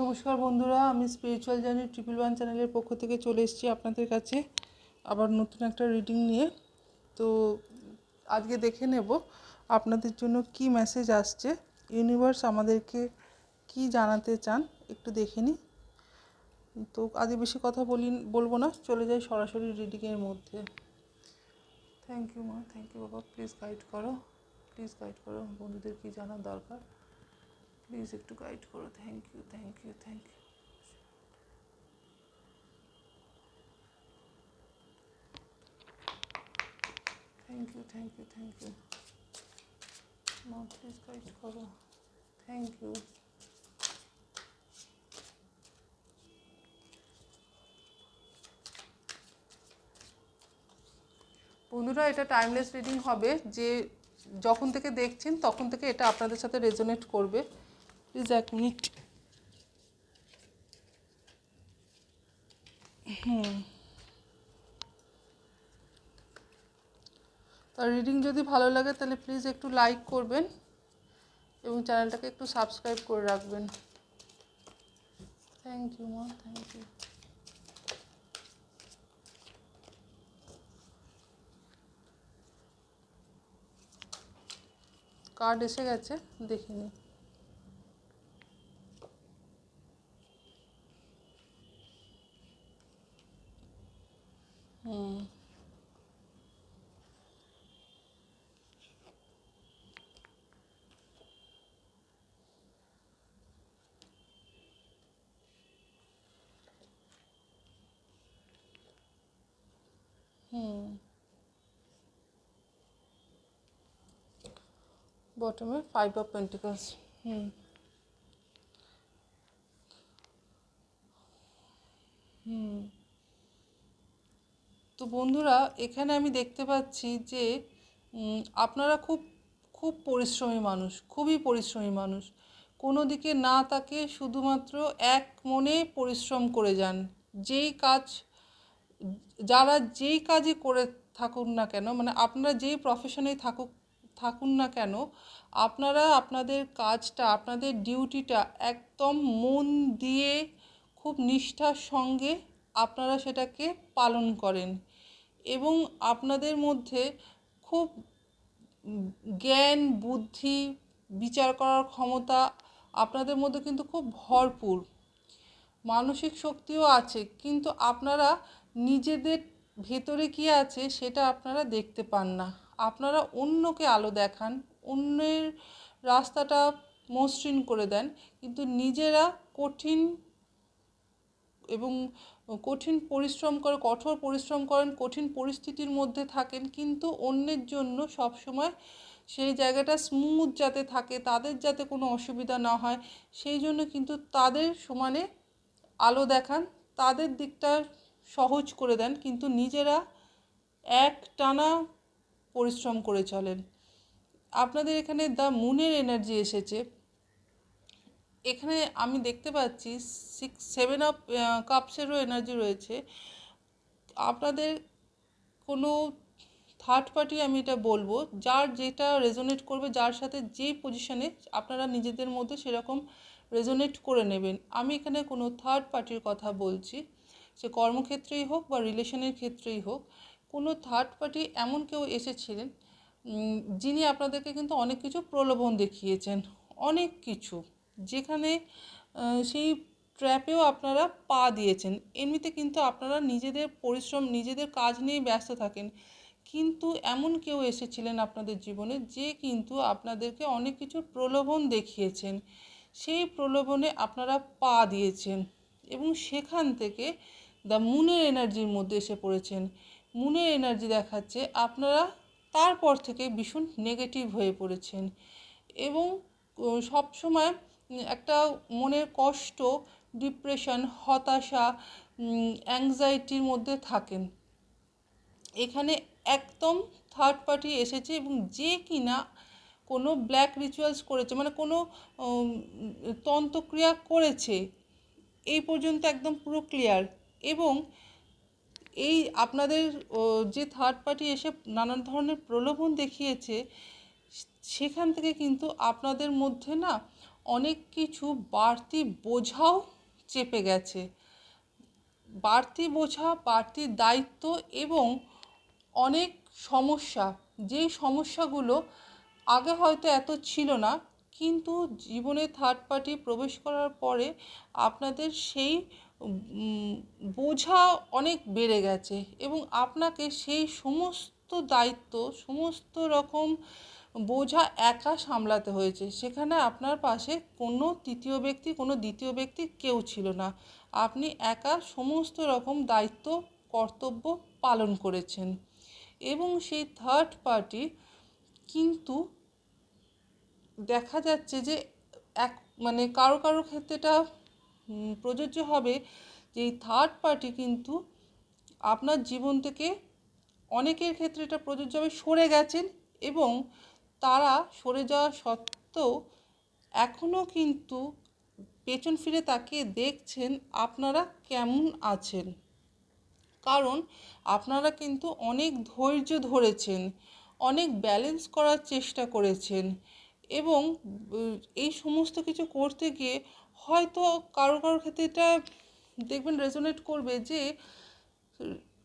নমস্কার বন্ধুরা, আমি স্পিরিচুয়াল জার্নি ট্রিপল ওয়ান চ্যানেলের পক্ষ থেকে চলে এসেছি আপনাদের কাছে আবার নতুন একটা রিডিং নিয়ে। তো আজকে দেখে নেব আপনাদের জন্য কি মেসেজ আসছে ইউনিভার্স আমাদেরকে কি জানাতে চান একটু দেখে নিই। তো আজকে বেশি কথা বলি, বলব না, চলে যাই সরাসরি রিডিংয়ের মধ্যে। থ্যাংক ইউ মা। থ্যাংক ইউ বাবা। প্লিজ গাইড করো। প্লিজ গাইড করো। বন্ধুদের কি জানার দরকার? প্লিজ একটু গাইড করো thank you thank you thank you thank you thank you thank you মা প্লিজ গাইড করো থ্যাংক ইউ বন্ধুরা, এটা টাইমলেস রিডিং হবে যে যখন থেকে দেখছেন, তখন থেকে এটা আপনাদের সাথে রেজোনেট করবে। প্লিজ এক মিনিট রিডিং যদি ভালো লাগে, তাহলে প্লিজ একটু লাইক করবেন এবং চ্যানেলটাকে একটু সাবস্ক্রাইব করে রাখবেন। থ্যাংক ইউ মা থ্যাংক ইউ কার্ড এসে গেছে দেখে নিই হুম হুম বটমে ফাইভ অফ পেন্টিকলস হুম। হুম। তো বন্ধুরা এখানে আমি দেখতে পাচ্ছি যে আপনারা খুব খুব পরিশ্রমী মানুষ খুবই পরিশ্রমী মানুষ। কোনো দিকে না তাকে শুধুমাত্র এক মনে পরিশ্রম করে যান। যেই কাজ যারা যেই কাজই করে থাকুন না কেন মানে আপনারা যেই প্রফেশনেই থাকুক থাকুন না কেন, আপনারা আপনাদের কাজটা, আপনাদের ডিউটিটা একদম মন দিয়ে খুব নিষ্ঠার সঙ্গে আপনারা সেটাকে পালন করেন এবং আপনাদের মধ্যে খুব জ্ঞান, বুদ্ধি, বিচার করার ক্ষমতা আপনাদের মধ্যে কিন্তু খুব ভরপুর। মানসিক শক্তিও আছে, কিন্তু আপনারা নিজেদের ভেতরে কি আছে সেটা আপনারা দেখতে পান না। আপনারা অন্যকে আলো দেখান, অন্যের রাস্তাটা মসৃণ করে দেন, কিন্তু নিজেরা কঠিন এবং কঠিন পরিশ্রম করে, কঠোর পরিশ্রম করেন, কঠিন পরিস্থিতির মধ্যে থাকেন, কিন্তু অন্যের জন্য সবসময় সেই জায়গাটা স্মুথ যাতে থাকে, তাদের যাতে কোনো অসুবিধা না হয়, সেই জন্য কিন্তু তাদের সমানে আলো দেখান, তাদের দিকটা সহজ করে দেন, কিন্তু নিজেরা এক টানা পরিশ্রম করে চলেন। আপনাদের এখানে দ্য মুনের এনার্জি এসেছে। এখানে আমি দেখতে পাচ্ছি সিক্স সেভেন অফ কাপসেরও এনার্জি রয়েছে। আপনাদের কোনো থার্ড পার্টি আমি এটা বলব, যার যেটা রেজোনেট করবে, যার সাথে যে পজিশনে আপনারা নিজেদের মধ্যে সেরকম রেজোনেট করে নেবেন। আমি এখানে কোনো থার্ড পার্টির কথা বলছি। সে কর্মক্ষেত্রেই হোক বা রিলেশনের ক্ষেত্রেই হোক। কোনো থার্ড পার্টি এমন কেউ এসেছিলেন যিনি আপনাদেরকে কিন্তু অনেক কিছু প্রলোভন দেখিয়েছেন, অনেক কিছু। যেখানে সেই ট্র্যাপেও আপনারা পা দিয়েছেন। এমনিতে কিন্তু আপনারা নিজেদের পরিশ্রম, নিজেদের কাজ নিয়ে ব্যস্ত থাকেন। কিন্তু এমন কেউ এসেছিলেন আপনাদের জীবনে, যে কিন্তু আপনাদেরকে অনেক কিছু প্রলোভন দেখিয়েছেন। সেই প্রলোভনে আপনারা পা দিয়েছেন এবং সেখান থেকে দ্য মুনের এনার্জির মধ্যে এসে পড়েছেন। মুনের এনার্জি দেখাচ্ছে, আপনারা তারপর থেকে ভীষণ নেগেটিভ হয়ে পড়েছেন। এবং সব সময় একটা মনের কষ্ট ডিপ্রেশন হতাশা অ্যাংজাইটির মধ্যে থাকেন। এখানে একদম থার্ড পার্টি এসেছে এবং যে কিনা কোনো ব্ল্যাক রিচুয়ালস করেছে মানে কোনো তন্ত্রক্রিয়া করেছে, এই পর্যন্ত একদম পুরো ক্লিয়ার এবং এই আপনাদের যে থার্ড পার্টি এসে নানান ধরনের প্রলোভন দেখিয়েছে, সেখান থেকে কিন্তু আপনাদের মধ্যে না অনেক কিছু বাড়তি বোঝাও চেপে গেছে। বাড়তি বোঝা, বাড়তি দায়িত্ব এবং অনেক সমস্যা। যেই সমস্যাগুলো আগে হয়তো এত ছিল না, কিন্তু জীবনে থার্ড পার্টি প্রবেশ করার পরে আপনাদের সেই বোঝা অনেক বেড়ে গেছে এবং আপনাকে সেই সমস্ত দায়িত্ব, সমস্ত রকম বোঝা একা সামলাতে হয়েছে। সেখানে আপনার পাশে কোনো তৃতীয় ব্যক্তি, কোনো দ্বিতীয় ব্যক্তি কেউ ছিল না। আপনি একা সমস্ত রকম দায়িত্ব, কর্তব্য পালন করেছেন। এবং সেই থার্ড পার্টি কিন্তু দেখা যাচ্ছে যে এক মানে কারও কারও ক্ষেত্রে এটা প্রযোজ্য হবে যে এই থার্ড পার্টি কিন্তু আপনার জীবন থেকে অনেকের ক্ষেত্রে এটা প্রযোজ্য হবে সরে গেছেন এবং তারা সরে যাওয়া সত্ত্বেও এখনও কিন্তু পেছন ফিরে তাকে দেখছেন আপনারা কেমন আছেন। কারণ আপনারা কিন্তু অনেক ধৈর্য ধরেছেন, অনেক ব্যালেন্স করার চেষ্টা করেছেন এবং এই সমস্ত কিছু করতে গিয়ে হয়তো কারও কারোর ক্ষেত্রে এটা দেখবেন রেজোনেট করবে যে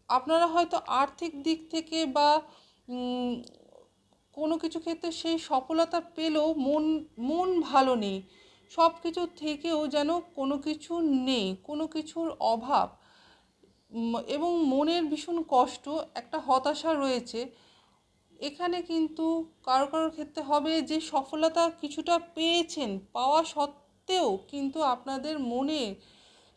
আপনারা হয়তো আর্থিক দিক থেকে বা কোনো কিছু ক্ষেত্রে সেই সফলতা পেলেও মন মন ভালো নেই। সব কিছু থেকেও যেন কোনো কিছু নেই, কোনো কিছুর অভাব। এবং মনের ভীষণ কষ্ট, একটা হতাশা রয়েছে। এখানে কিন্তু কারও কারোর ক্ষেত্রে হবে যে সফলতা কিছুটা পেয়েছেন, পাওয়া সত্ত্বেও কিন্তু আপনাদের মনে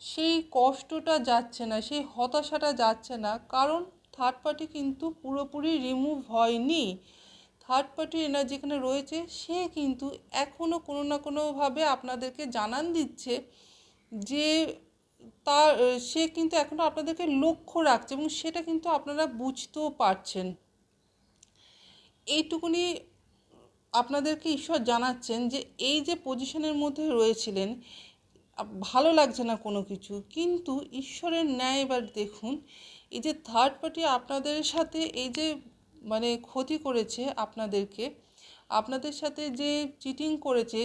সেই কষ্টটা যাচ্ছে না, সেই হতাশাটা যাচ্ছে না। কারণ থার্ড পার্টি কিন্তু পুরোপুরি রিমুভ হয়নি। থার্ড পার্টি এনার্জি যেখানে রয়েছে, সে কিন্তু এখনও কোনো না কোনোভাবে আপনাদেরকে জানান দিচ্ছে যে তার, সে কিন্তু এখনও আপনাদেরকে লক্ষ্য রাখছে এবং সেটা কিন্তু আপনারা বুঝতেও পারছেন। এইটুকুনি আপনাদেরকে ঈশ্বর জানাচ্ছেন যে এই যে পজিশনের মধ্যে রয়েছিলেন ভালো লাগছে না কোনো কিছু, কিন্তু ঈশ্বরের ন্যায় এবার দেখুন, এই যে থার্ড পার্টি আপনাদের সাথে এই যে মানে ক্ষতি করেছে আপনাদেরকে, আপনাদের সাথে যে চিটিং করেছে,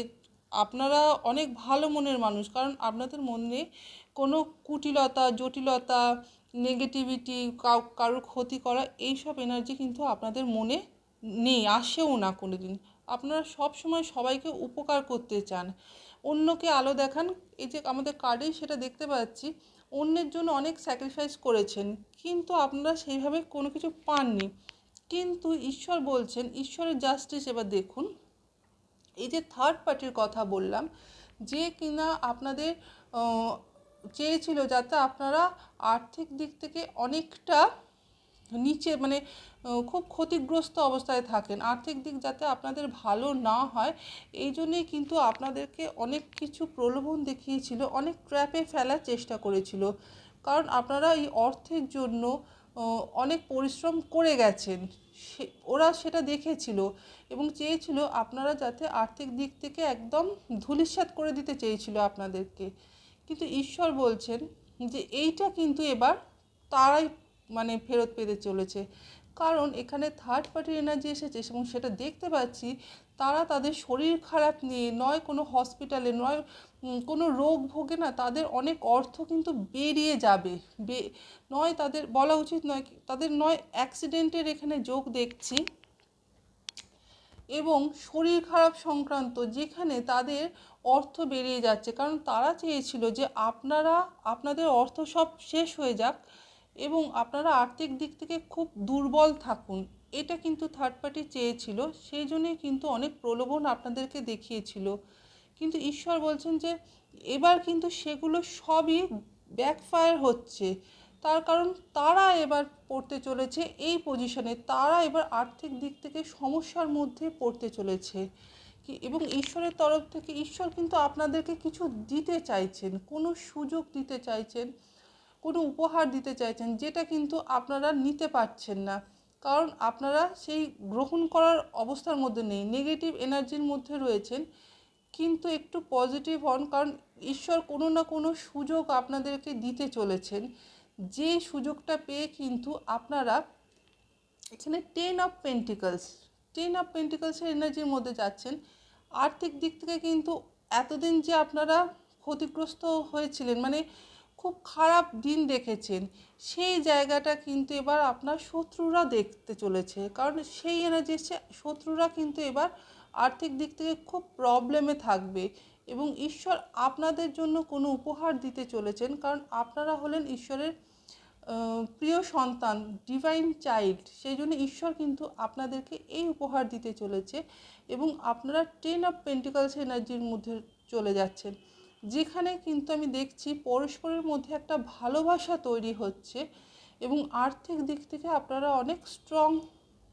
আপনারা অনেক ভালো মনের মানুষ, কারণ আপনাদের মনে কোনো কুটিলতা, জটিলতা নেগেটিভিটি কাউ, কারোর ক্ষতি করা, এইসব এনার্জি কিন্তু আপনাদের মনে নেই, আসেও না কোনো দিন। আপনারা সব সময় সবাইকে উপকার করতে চান। অন্যকে আলো দেখান, এই যে আমাদের কার্ডেই সেটা দেখতে পাচ্ছি, অন্যের জন্য অনেক স্যাক্রিফাইস করেছেন, কিন্তু আপনারা সেইভাবে কোনো কিছু পাননি। কিন্তু ঈশ্বর বলছেন, ঈশ্বরের জাস্টিস এবার দেখুন। এই যে থার্ড পার্টির কথা বললাম, যে কিনা আপনাদের চেয়েছিল যাতে আপনারা আর্থিক দিক থেকে অনেকটা নিচে মানে খুব ক্ষতিগ্রস্ত অবস্থায় থাকেন। আর্থিক দিক যাতে আপনাদের ভালো না হয়, এই জন্যেই কিন্তু আপনাদেরকে অনেক কিছু প্রলোভন দেখিয়েছিল, অনেক ট্র্যাপে ফেলার চেষ্টা করেছিল। কারণ আপনারা এই অর্থের জন্য অনেক পরিশ্রম করে গেছেন। সে, ওরা সেটা দেখেছিল এবং চেয়েছিল আপনারা যাতে আর্থিক দিক থেকে একদম ধূলিসাৎ করে দিতে চেয়েছিল আপনাদেরকে। কিন্তু ঈশ্বর বলছেন যে, এইটা কিন্তু এবার তারাই মানে ফেরত পেতে চলেছে। কারণ এখানে থার্ড পার্টি এনার্জি এসেছে এবং সেটা দেখতে পাচ্ছি, তারা তাদের শরীর খারাপ নিয়ে, নয় কোনো হসপিটালে নয় কোনো রোগ ভোগে না, তাদের অনেক অর্থ কিন্তু বেরিয়ে যাবে। বে, নয় তাদের, বলা উচিত নয় তাদের নয় অ্যাক্সিডেন্টের এখানে যোগ দেখছি। এবং শরীর খারাপ সংক্রান্ত যেখানে তাদের অর্থ বেরিয়ে যাচ্ছে, কারণ তারা চেয়েছিল যে আপনারা, আপনাদের অর্থ সব শেষ হয়ে যাক এবং আপনারা আর্থিক দিক থেকে খুব দুর্বল থাকুন। এটা কিন্তু থার্ড পার্টি চেয়েছিল, সেই জন্যই কিন্তু অনেক প্রলোভন আপনাদেরকে দেখিয়েছিল। কিন্তু ঈশ্বর বলছেন যে, এবার কিন্তু সেগুলো সবই ব্যাকফায়ার হচ্ছে। তার কারণ তারা এবার পড়তে চলেছে এই পজিশনে তারা এবার আর্থিক দিক থেকে সমস্যার মধ্যে পড়তে চলেছে। এবং ঈশ্বরের তরফ থেকে ঈশ্বর কিন্তু আপনাদেরকে কিছু দিতে চাইছেন, কোনো সুযোগ দিতে চাইছেন। কোনো উপহার দিতে চাইছেন, যেটা কিন্তু আপনারা নিতে পারছেন না। কারণ আপনারা সেই গ্রহণ করার অবস্থার মধ্যে নেই নেগেটিভ এনার্জির মধ্যে রয়েছেন, কিন্তু একটু পজিটিভ হন, কারণ ঈশ্বর কোনো না কোনো সুযোগ আপনাদেরকে দিতে চলেছেন। যে সুযোগটা পেয়ে কিন্তু আপনারা এখানে ten of pentacles ten of পেন্টিকলসের এনার্জির মধ্যে যাচ্ছেন। আর্থিক দিক থেকে কিন্তু এতদিন যে আপনারা ক্ষতিগ্রস্ত হয়েছিলেন মানে খুব খারাপ দিন দেখেছেন। সেই জায়গাটা কিন্তু এবার আপনার শত্রুরা দেখতে চলেছে। কারণ সেই এনার্জি শত্রুরা কিন্তু এবার আর্থিক দিক থেকে খুব প্রবলেমে থাকবে এবং ঈশ্বর আপনাদের জন্য কোনো উপহার দিতে চলেছেন। কারণ আপনারা হলেন ঈশ্বরের প্রিয় সন্তান ডিভাইন চাইল্ড সেই জন্য ঈশ্বর কিন্তু আপনাদেরকে এই উপহার দিতে চলেছে এবং আপনারা টেন অফ পেন্টিকালস এনার্জির মধ্যে চলে যাচ্ছেন। যেখানে কিন্তু আমি দেখছি পরস্পরের মধ্যে একটা ভালোবাসা তৈরি হচ্ছে এবং আর্থিক দিক থেকে আপনারা অনেক স্ট্রং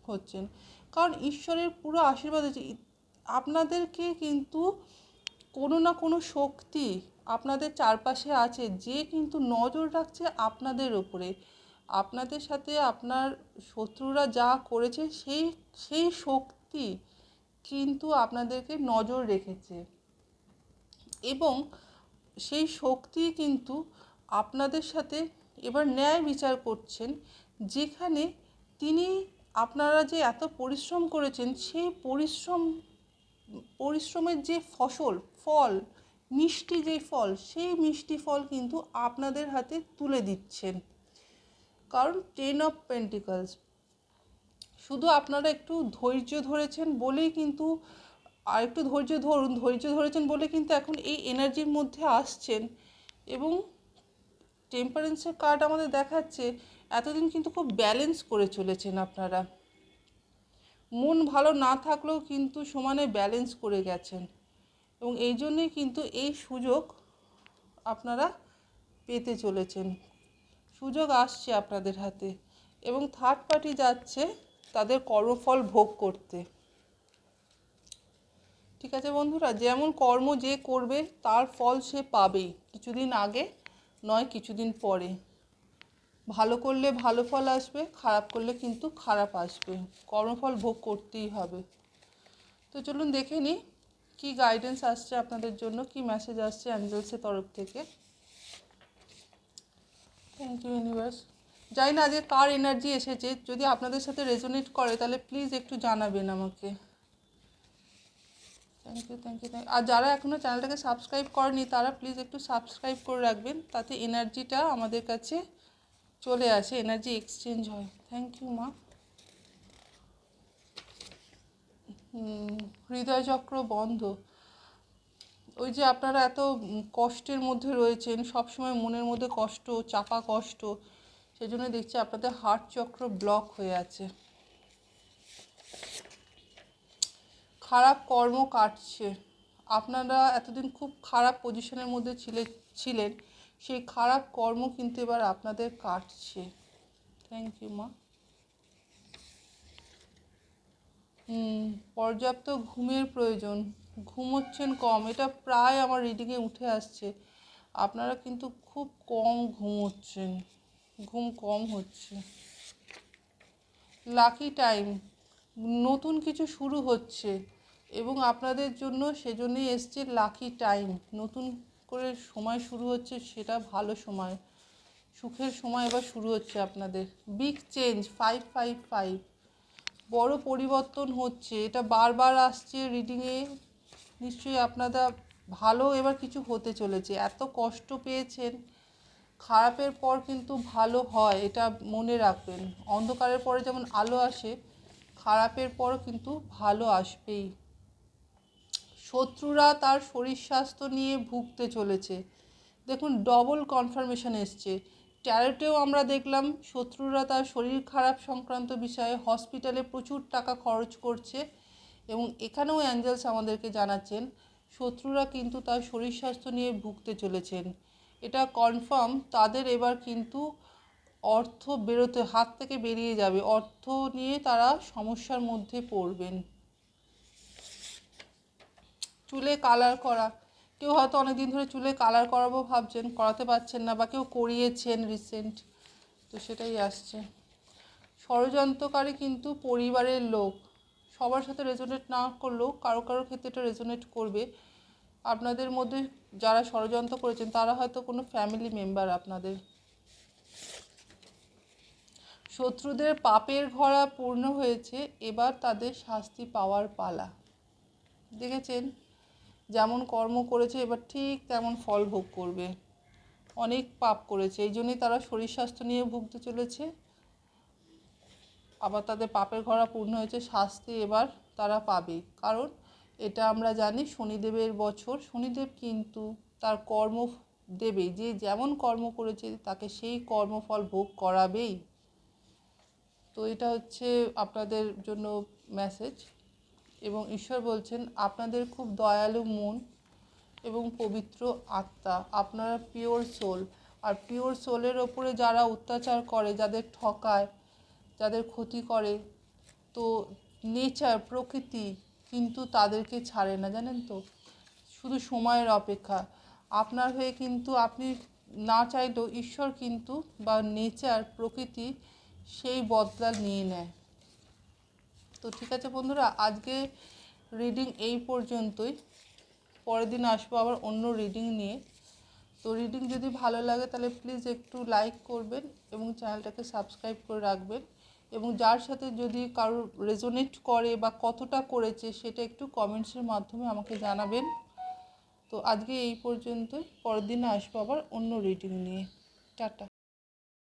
হচ্ছেন। কারণ ঈশ্বরের পুরো আশীর্বাদ হচ্ছে আপনাদেরকে কিন্তু কোনো না কোনো শক্তি আপনাদের চারপাশে আছে, যে কিন্তু নজর রাখছে আপনাদের ওপরে আপনাদের সাথে আপনার শত্রুরা যা করেছে, সেই সেই শক্তি কিন্তু আপনাদেরকে নজর রেখেছে। এবং সেই শক্তি কিন্তু আপনাদের সাথে এবার ন্যায় বিচার করছেন, যেখানে তিনি আপনারা যে এত পরিশ্রম করেছেন, সেই পরিশ্রম, পরিশ্রমের যে ফসল, ফল, মিষ্টি যে ফল, সেই মিষ্টি ফল কিন্তু আপনাদের হাতে তুলে দিচ্ছেন। কারণ টেন অফ পেন্টিকলস, শুধু আপনারা একটু ধৈর্য ধরেছেন বলেই কিন্তু আর একটু ধৈর্য ধরুন, ধৈর্য ধরেছেন বলে কিন্তু এখন এই এনার্জির মধ্যে আসছেন। এবং টেম্পারেন্সের কার্ড আমাদের দেখাচ্ছে, এতদিন কিন্তু খুব ব্যালেন্স করে চলেছেন আপনারা। মন ভালো না থাকলেও কিন্তু সমানে ব্যালেন্স করে গেছেন। এবং এই জন্যই কিন্তু এই সুযোগ আপনারা পেতে চলেছেন। সুযোগ আসছে আপনাদের হাতে। এবং থার্ড পার্টি যাচ্ছে তাদের কর্মফল ভোগ করতে। ঠিক আছে বন্ধুরা, যেমন কর্ম যে করবে, তার ফল সে পাবেই। কিছুদিন আগে নয়, কিছুদিন পরে। ভালো করলে ভালো ফল আসবে, খারাপ করলে কিন্তু খারাপ আসবে। কর্মফল ভোগ করতেই হবে। তো চলুন দেখে নিই, কী গাইডেন্স আসছে আপনাদের জন্য, কি মেসেজ আসছে অ্যাঞ্জেলসের তরফ থেকে। থ্যাংক ইউ ইউনিভার্স জানি না যে কার এনার্জি এসেছে, যদি আপনাদের সাথে রেজোনেট করে, তাহলে প্লিজ একটু জানাবেন আমাকে। Thank you thank you thank আর যারা এখনও চ্যানেলটাকে সাবস্ক্রাইব করেনি, তারা প্লিজ একটু সাবস্ক্রাইব করে রাখবেন, তাতে এনার্জিটা আমাদের কাছে চলে আসে এনার্জি এক্সচেঞ্জ হয়। থ্যাংক ইউ মা। হৃদয়চক্র বন্ধ। ওই যে আপনারা এত কষ্টের মধ্যে রয়েছেন, সবসময় মনের মধ্যে কষ্ট, চাপা কষ্ট সেই জন্য দেখছি আপনাদের হার্ট চক্র ব্লক হয়ে আছে। খারাপ কর্ম কাটছে। আপনারা এতদিন খুব খারাপ পজিশনের মধ্যে ছিলে, ছিলেন। সেই খারাপ কর্ম কিন্তু এবার আপনাদের কাটছে। থ্যাংক ইউ মা। হুম, পর্যাপ্ত ঘুমের প্রয়োজন। ঘুমোচ্ছেন কম। এটা প্রায় আমার রিডিংয়ে উঠে আসছে। আপনারা কিন্তু খুব কম ঘুমোচ্ছেন ঘুম কম হচ্ছে। লাকি টাইম নতুন কিছু শুরু হচ্ছে। এবং আপনাদের জন্য সেজন্যই এসছে লাকি টাইম নতুন করে সময় শুরু হচ্ছে, সেটা ভালো সময়। সুখের সময় এবার শুরু হচ্ছে আপনাদের। Big change five five five বড় পরিবর্তন হচ্ছে। এটা বারবার আসছে রিডিংয়ে নিশ্চয়ই আপনারা ভালো এবার কিছু হতে চলেছে। এত কষ্ট পেয়েছেন। খারাপের পর কিন্তু ভালো হয়, এটা মনে রাখবেন। অন্ধকারের পরে যেমন আলো আসে, খারাপের পর কিন্তু ভালো আসবেই। শত্রুরা তার শরীর স্বাস্থ্য নিয়ে ভুগতে চলেছে। দেখুন ডবল কনফার্মেশন এসছে। ট্যারেটেও আমরা দেখলাম, শত্রুরা তার শরীর খারাপ সংক্রান্ত বিষয়ে হসপিটালে প্রচুর টাকা খরচ করছে এবং এখানেও অ্যাঞ্জেলস আমাদেরকে জানাচ্ছেন, শত্রুরা কিন্তু তার শরীর স্বাস্থ্য নিয়ে ভুগতে চলেছেন। এটা কনফার্ম তাদের এবার কিন্তু অর্থ বেরোতে, হাত থেকে বেরিয়ে যাবে। অর্থ নিয়ে তারা সমস্যার মধ্যে পড়বেন। চুলে কালার করা। কেউ হয়তো অনেক দিন ধরে চুলে কালার করাবো ভাবছেন, করাতে পারছেন না বা কেউ করিয়েছেন রিসেন্ট তো সেটাই আসছে। ষড়যন্ত্রকারী কিন্তু পরিবারের লোক। সবার সাথে রেজোনেট না করলেও কারও কারও ক্ষেত্রে এটা রেজোনেট করবে। আপনাদের মধ্যে যারা ষড়যন্ত্র করেছেন, তারা হয়তো কোনো ফ্যামিলি মেম্বার আপনাদের। শত্রুদের পাপের ঘোড়া পূর্ণ হয়েছে, এবার তাদের শাস্তি পাওয়ার পালা। দেখেছেন? যেমন কর্ম করেছে, এবার ঠিক তেমন ফল ভোগ করবে। অনেক পাপ করেছে, এই জন্যই তারা শরীর স্বাস্থ্য নিয়ে ভুগতে চলেছে। আবার তাদের পাপের ঘরা পূর্ণ হয়েছে, শাস্তি এবার তারা পাবে। কারণ এটা আমরা জানি শনিদেবের বছর, শনিদেব কিন্তু তার কর্ম দেবে, যে যেমন কর্ম করেছে তাকে সেই কর্মফল ভোগ করাবেই। তো এটা হচ্ছে আপনাদের জন্য মেসেজ এবং ঈশ্বর বলছেন, আপনাদের খুব দয়ালু মন এবং পবিত্র আত্মা, আপনারা পিওর সোল আর পিওর সোলের ওপরে যারা অত্যাচার করে, যাদের ঠকায়, যাদের ক্ষতি করে, তো নেচার প্রকৃতি কিন্তু তাদেরকে ছাড়ে না, জানেন তো? শুধু সময়ের অপেক্ষা। আপনার হয়ে কিন্তু আপনি না চাইলেও ঈশ্বর কিন্তু বা নেচার প্রকৃতি সেই বদলা নিয়ে নেয়। তো ঠিক আছে বন্ধুরা, আজকে রিডিং এই পর্যন্তই। পরের দিন আসব আবার অন্য রিডিং নিয়ে। তো রিডিং যদি ভালো লাগে তাহলে প্লিজ একটু লাইক করবেন এবং চ্যানেলটাকে সাবস্ক্রাইব করে রাখবেন। এবং যার সাথে যদি কারোর রেজোনেট করে বা কতটা করেছে সেটা একটু কমেন্টসের মাধ্যমে আমাকে জানাবেন। তো আজকে এই পর্যন্তই। পরের দিন আসব আবার অন্য রিডিং নিয়ে। টাটা।